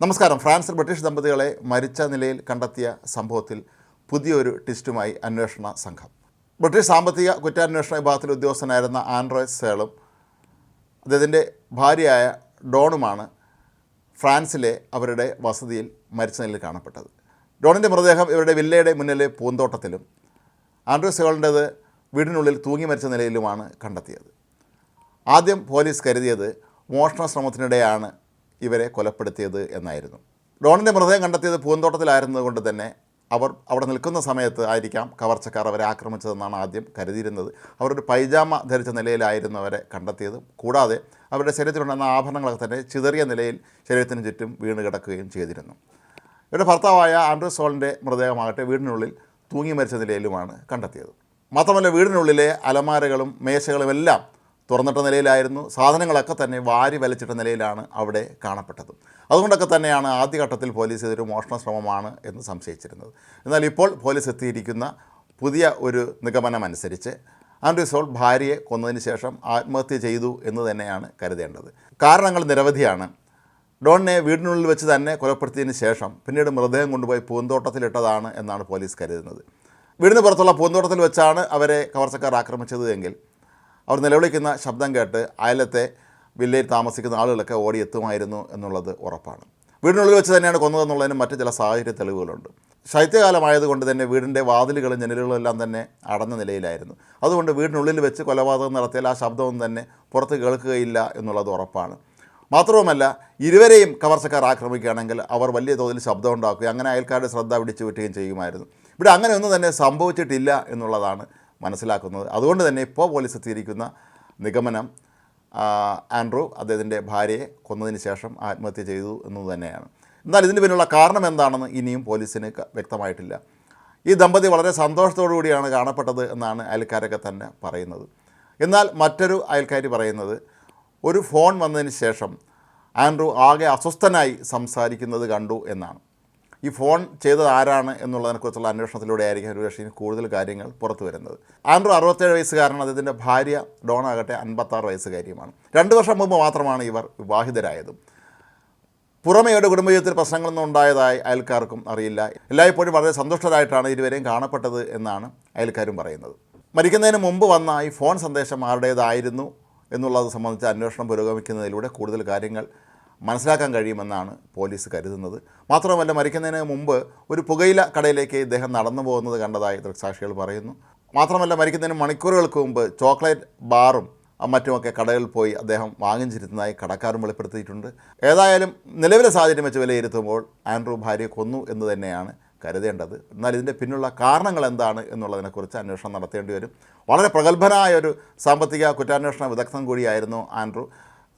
നമസ്കാരം. ഫ്രാൻസിൽ ബ്രിട്ടീഷ് ദമ്പതികളെ മരിച്ച നിലയിൽ കണ്ടെത്തിയ സംഭവത്തിൽ പുതിയൊരു ട്വിസ്റ്റുമായി അന്വേഷണ സംഘം. ബ്രിട്ടീഷ് സാമ്പത്തിക കുറ്റാന്വേഷണ വിഭാഗത്തിൽ ഉദ്യോഗസ്ഥനായിരുന്ന ആൻഡ്രോയ് സേളും അദ്ദേഹത്തിന്റെ ഭാര്യയായ ഡോണുമാണ് ഫ്രാൻസിലെ അവരുടെ വസതിയിൽ മരിച്ച നിലയിൽ കാണപ്പെട്ടത്. ഡോണിന്റെ മൃതദേഹം ഇവരുടെ വില്ലയുടെ മുന്നിലെ പൂന്തോട്ടത്തിലും ആൻഡ്രോയ് സേളിന്റേത് വീടിനുള്ളിൽ തൂങ്ങി മരിച്ച നിലയിലുമാണ് കണ്ടെത്തിയത്. ആദ്യം പോലീസ് കരുതിയത് മോഷണ ശ്രമത്തിനിടെയാണ് ഇവരെ കൊലപ്പെടുത്തിയത് എന്നായിരുന്നു. ഡോണിന്റെ മൃതദേഹം കണ്ടെത്തിയത് പൂന്തോട്ടത്തിലായിരുന്നതുകൊണ്ട് തന്നെ അവർ അവിടെ നിൽക്കുന്ന സമയത്ത് ആയിരിക്കാം കവർച്ചക്കാർ അവരെ ആക്രമിച്ചതെന്നാണ് ആദ്യം കരുതിയിരുന്നത്. അവരൊരു പൈജാമ ധരിച്ച നിലയിലായിരുന്നു അവരെ കണ്ടെത്തിയത്. കൂടാതെ അവരുടെ ശരീരത്തിലുണ്ടായിരുന്ന ആഭരണങ്ങളൊക്കെ തന്നെ ചിതറിയ നിലയിൽ ശരീരത്തിന് ചുറ്റും വീണ് കിടക്കുകയും ചെയ്തിരുന്നു. ഇവരുടെ ഭർത്താവായ ആൻഡ്രൂ സോളിന്റെ മൃതദേഹമാകട്ടെ വീടിനുള്ളിൽ തൂങ്ങി മരിച്ച നിലയിലുമാണ് കണ്ടെത്തിയത്. മാത്രമല്ല വീടിനുള്ളിലെ അലമാരകളും മേശകളും എല്ലാം തുറന്നിട്ട നിലയിലായിരുന്നു. സാധനങ്ങളൊക്കെ തന്നെ വാരി വലിച്ചിട്ട നിലയിലാണ് അവിടെ കാണപ്പെട്ടത്. അതുകൊണ്ടൊക്കെ തന്നെയാണ് ആദ്യഘട്ടത്തിൽ പോലീസ് ഇതൊരു മോഷണ ശ്രമമാണ് എന്ന് സംശയിച്ചിരുന്നത്. എന്നാൽ ഇപ്പോൾ പോലീസ് എത്തിയിരിക്കുന്ന പുതിയ ഒരു നിഗമനമനുസരിച്ച് ആൻഡ്രൂ സോൾ ഭാര്യയെ കൊന്നതിന് ശേഷം ആത്മഹത്യ ചെയ്തു എന്ന് തന്നെയാണ് കരുതേണ്ടത്. കാരണങ്ങൾ നിരവധിയാണ്. ഡോണിനെ വീടിനുള്ളിൽ വെച്ച് തന്നെ കൊലപ്പെടുത്തിയതിന് ശേഷം പിന്നീട് മൃതദേഹം കൊണ്ടുപോയി പൂന്തോട്ടത്തിലിട്ടതാണ് എന്നാണ് പോലീസ് കരുതുന്നത്. വീടിന് പുറത്തുള്ള പൂന്തോട്ടത്തിൽ വെച്ചാണ് അവരെ കവർച്ചക്കാർ ആക്രമിച്ചത് എങ്കിൽ അവർ നിലവിളിക്കുന്ന ശബ്ദം കേട്ട് അയലത്തെ വില്ലയിൽ താമസിക്കുന്ന ആളുകളൊക്കെ ഓടിയെത്തുമായിരുന്നു എന്നുള്ളത് ഉറപ്പാണ്. വീടിനുള്ളിൽ വെച്ച് തന്നെയാണ് കൊന്നതെന്നുള്ളതിന് മറ്റു ചില സാഹചര്യ തെളിവുകളുണ്ട്. ശൈത്യകാലമായതുകൊണ്ട് തന്നെ വീടിന്റെ വാതിലുകളും ജനലുകളും എല്ലാം തന്നെ അടഞ്ഞ നിലയിലായിരുന്നു. അതുകൊണ്ട് വീടിനുള്ളിൽ വെച്ച് കൊലപാതകം നടത്തിയാൽ ആ ശബ്ദമൊന്നും തന്നെ പുറത്ത് കേൾക്കുകയില്ല എന്നുള്ളത് ഉറപ്പാണ്. മാത്രവുമല്ല ഇരുവരെയും കവർച്ചക്കാർ ആക്രമിക്കുകയാണെങ്കിൽ അവർ വലിയ തോതിൽ ശബ്ദം ഉണ്ടാക്കുകയും അങ്ങനെ അയൽക്കാരുടെ ശ്രദ്ധ പിടിച്ചു വിട്ടുകയും ചെയ്യുമായിരുന്നു. ഇവിടെ അങ്ങനെ ഒന്നും തന്നെ സംഭവിച്ചിട്ടില്ല എന്നുള്ളതാണ് മനസ്സിലാക്കുന്നത്. അതുകൊണ്ട് തന്നെ ഇപ്പോൾ പോലീസ് എത്തിയിരിക്കുന്ന നിഗമനം ആൻഡ്രൂ അദ്ദേഹത്തിന്റെ ഭാര്യയെ കൊന്നതിന് ശേഷം ആത്മഹത്യ ചെയ്തു എന്നത് തന്നെയാണ്. എന്നാൽ ഇതിന് പിന്നിലുള്ള കാരണം എന്താണെന്ന് ഇനിയും പോലീസിന് വ്യക്തമായിട്ടില്ല. ഈ ദമ്പതി വളരെ സന്തോഷത്തോടു കൂടിയാണ് കാണപ്പെട്ടത് എന്നാണ് അയൽക്കാരൊക്കെ തന്നെ പറയുന്നത്. എന്നാൽ മറ്റൊരു അയൽക്കാരി പറയുന്നത് ഒരു ഫോൺ വന്നതിന് ശേഷം ആൻഡ്രൂ ആകെ അസ്വസ്ഥനായി സംസാരിക്കുന്നത് കണ്ടു എന്നാണ്. ഈ ഫോൺ ചെയ്തത് ആരാണ് എന്നുള്ളതിനെക്കുറിച്ചുള്ള അന്വേഷണത്തിലൂടെ ആയിരിക്കും ഒരു പക്ഷേ കൂടുതൽ കാര്യങ്ങൾ പുറത്തു വരുന്നത്. ആൻഡ്രു അറുപത്തേഴ് വയസ്സുകാരൻ അദ്ദേഹത്തിന്റെ ഭാര്യ ഡോൺ ആകട്ടെ അൻപത്താറ് വയസ്സുകാരിയുമാണ്. രണ്ട് വർഷം മുമ്പ് മാത്രമാണ് ഇവർ വിവാഹിതരായതും. പുറമെ ഇവരുടെ കുടുംബജീവിതത്തിൽ പ്രശ്നങ്ങളൊന്നും ഉണ്ടായതായി അയൽക്കാർക്കും അറിയില്ല. എല്ലായ്പ്പോഴും വളരെ സന്തുഷ്ടരായിട്ടാണ് ഇരുവരെയും കാണപ്പെട്ടത് എന്നാണ് അയൽക്കാരും പറയുന്നത്. മരിക്കുന്നതിന് മുമ്പ് വന്ന ഈ ഫോൺ സന്ദേശം ആരുടേതായിരുന്നു എന്നുള്ളത് സംബന്ധിച്ച് അന്വേഷണം പുരോഗമിക്കുന്നതിലൂടെ കൂടുതൽ കാര്യങ്ങൾ മനസ്സിലാക്കാൻ കഴിയുമെന്നാണ് പോലീസ് കരുതുന്നത്. മാത്രമല്ല മരിക്കുന്നതിന് മുമ്പ് ഒരു പുകയില കടയിലേക്ക് ഇദ്ദേഹം നടന്നു പോകുന്നത് കണ്ടതായി ദൃക്സാക്ഷികൾ പറയുന്നു. മാത്രമല്ല മരിക്കുന്നതിന് മണിക്കൂറുകൾക്ക് മുമ്പ് ചോക്ലേറ്റ് ബാറും മറ്റുമൊക്കെ കടകളിൽ പോയി അദ്ദേഹം വാങ്ങിച്ചിരുന്നതായി കടക്കാരും വെളിപ്പെടുത്തിയിട്ടുണ്ട്. ഏതായാലും നിലവിലെ സാഹചര്യം വെച്ച് വിലയിരുത്തുമ്പോൾ ആൻഡ്രൂ ഭാര്യയെ കൊന്നു എന്ന് തന്നെയാണ് കരുതേണ്ടത്. എന്നാൽ ഇതിന്റെ പിന്നുള്ള കാരണങ്ങൾ എന്താണ് എന്നുള്ളതിനെക്കുറിച്ച് അന്വേഷണം നടത്തേണ്ടി വരും. വളരെ പ്രഗത്ഭനായ ഒരു സാമ്പത്തിക കുറ്റാന്വേഷണ വിദഗ്ധൻ കൂടിയായിരുന്നു ആൻഡ്രൂ.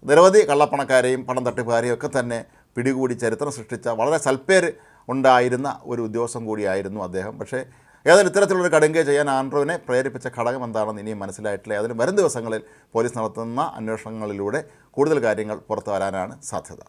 നിരവധി കള്ളപ്പണക്കാരെയും പണം തട്ടിപ്പുകാരെയും ഒക്കെ തന്നെ പിടികൂടി ചരിത്രം സൃഷ്ടിച്ച വളരെ സൽപ്പേര് ഉണ്ടായിരുന്ന ഒരു ഉദ്യോഗസ്ഥൻ കൂടിയായിരുന്നു അദ്ദേഹം. പക്ഷേ ഏതായാലും ഇത്തരത്തിലുള്ള കടുങ്കെ ചെയ്യാൻ ആൻഡ്രോവിനെ പ്രേരിപ്പിച്ച ഘടകം എന്താണെന്ന് ഇനിയും മനസ്സിലായിട്ടില്ല. ഏതായാലും വരും ദിവസങ്ങളിൽ പോലീസ് നടത്തുന്ന അന്വേഷണങ്ങളിലൂടെ കൂടുതൽ കാര്യങ്ങൾ പുറത്തു വരാനാണ് സാധ്യത.